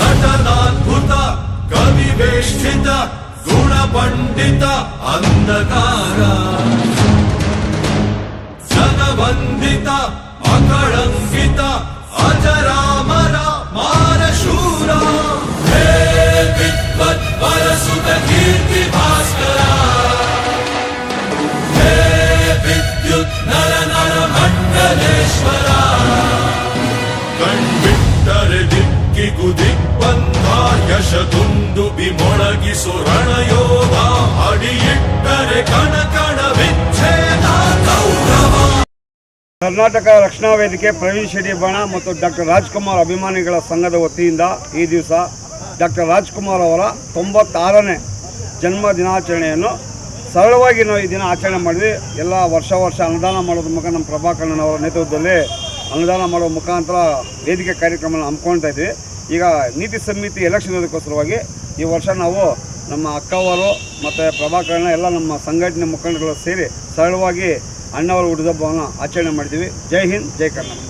घटनाद्भुत कविवेष्टित गुणपण्डित अन्धकार। अन्धकारित अकळङ्कित अजरामर मानशूरास्करा विद्युत् नर नर मण्डलेश्वर ದಿಕ್ಕಿಗು ದಿಗ್ಬಂಧ ಯಶ ದುಂದುಬಿ ಮೊಳಗಿಸು ರಣಯೋಧ, ಅಡಿಯಿಟ್ಟರೆ ಕಣ ಕಣ ವಿಚ್ಛೇದ ಗೌರವ. ಕರ್ನಾಟಕ ರಕ್ಷಣಾ ವೇದಿಕೆ ಪ್ರವೀಣ್ ಬಣ ಮತ್ತು ಡಾಕ್ಟರ್ ರಾಜ್ಕುಮಾರ್ ಅಭಿಮಾನಿಗಳ ಸಂಘದ ವತಿಯಿಂದ ಈ ದಿವಸ ಡಾಕ್ಟರ್ ರಾಜ್ಕುಮಾರ್ ಅವರ ತೊಂಬತ್ತಾರನೇ ಜನ್ಮ ದಿನಾಚರಣೆಯನ್ನು ಸರಳವಾಗಿ ನಾವು ಈ ದಿನ ಆಚರಣೆ ಮಾಡಿದ್ವಿ. ಎಲ್ಲ ವರ್ಷ ವರ್ಷ ಅನುದಾನ ಮಾಡೋದ್ರ ಮುಖ ನಮ್ಮ ಪ್ರಭಾಕರ್ಣನವರ ನೇತೃತ್ವದಲ್ಲಿ ಅನುದಾನ ಮಾಡುವ ಮುಖಾಂತರ ವೇದಿಕೆ ಕಾರ್ಯಕ್ರಮನ ಹಮ್ಮಿಕೊಳ್ತಾ ಇದ್ವಿ. ಈಗ ನೀತಿ ಸಮಿತಿ ಎಲೆಕ್ಷನ್ ಅದಕ್ಕೋಸ್ಕರವಾಗಿ ಈ ವರ್ಷ ನಾವು ನಮ್ಮ ಅಕ್ಕವರು ಮತ್ತು ಪ್ರಭಾಕರಣ ಎಲ್ಲ ನಮ್ಮ ಸಂಘಟನೆ ಮುಖಂಡಗಳು ಸೇರಿ ಸರಳವಾಗಿ ಅಣ್ಣವರ ಹುಟ್ಟಿದಬ್ಬವನ್ನು ಆಚರಣೆ ಮಾಡಿದ್ದೀವಿ. ಜೈ ಹಿಂದ್, ಜೈ ಕರ್ನಾಟಕ.